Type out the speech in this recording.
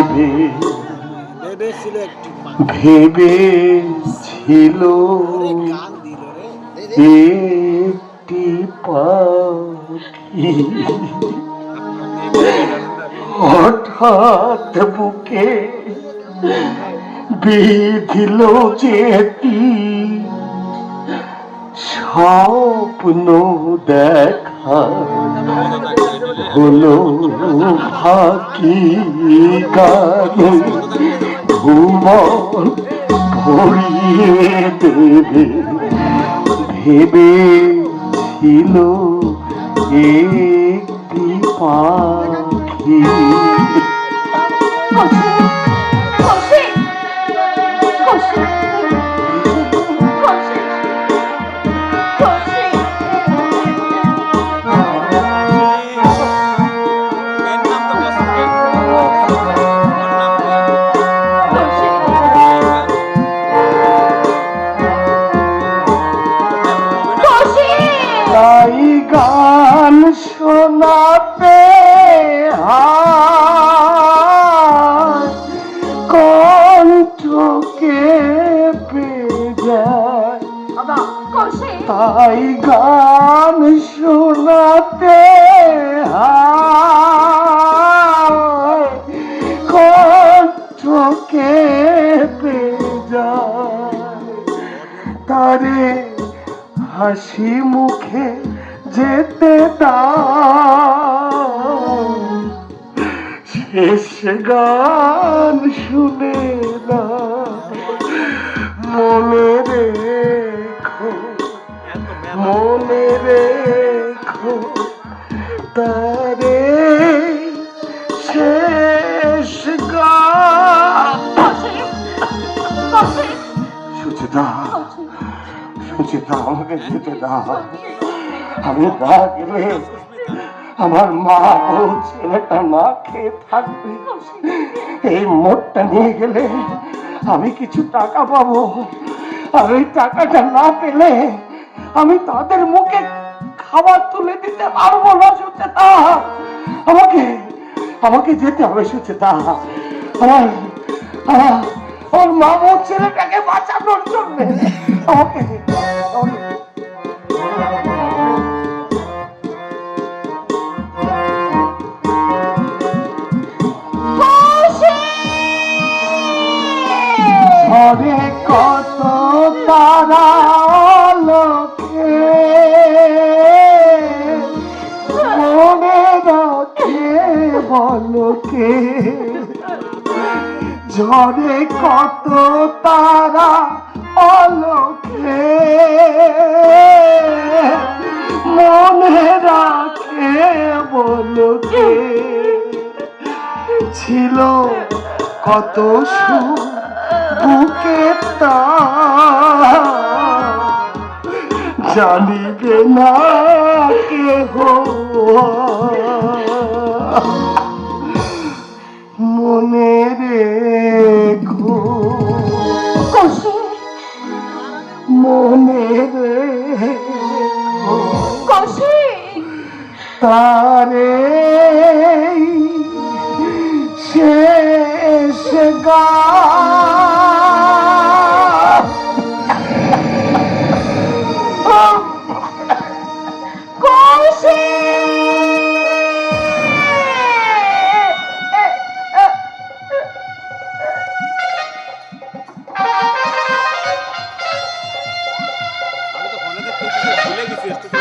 ভেবে ভেবেছিল গান একটি পাখি। হঠাৎ বুকে বিধিল যেতি স্বপ্ন দেখা হলো ফাঁকি গানে ভুবন ভরিয়ে দেবে। ভেবে ছিল একটি পাখি। তাই গান শোনাতে কণ্ঠকে যায় তাই গান শোনাতে কণ্ঠকে যায় তারে হাসি মুখে যেতে শেষ গান শুনে না। মনে রেখো মনে রেখো তারে আমার মা ও ছেলেটা না খেয়ে থাকবে। এই মোটটা নিয়ে গেলে আমি কিছু টাকা পাবো। আর ওই টাকাটা না পেলে আমি তাদের মুখে খাবার তুলে দিতে পারব না, সুচেতা। আমাকে আমাকে যেতে হবে, সুচেতা। আমার আমার আমার মা ও ছেলেটাকে বাঁচানোর জন্য আমাকে ঘরে কত তারা লোকে মনে রাখে বলকে ঝরে কত তারা অলোকে। মনে রাখে বলকে। ছিল কত সুখ বুকে তা। জানিবে না কেহ। তারে শেষ দেখতে ভুলে গেছি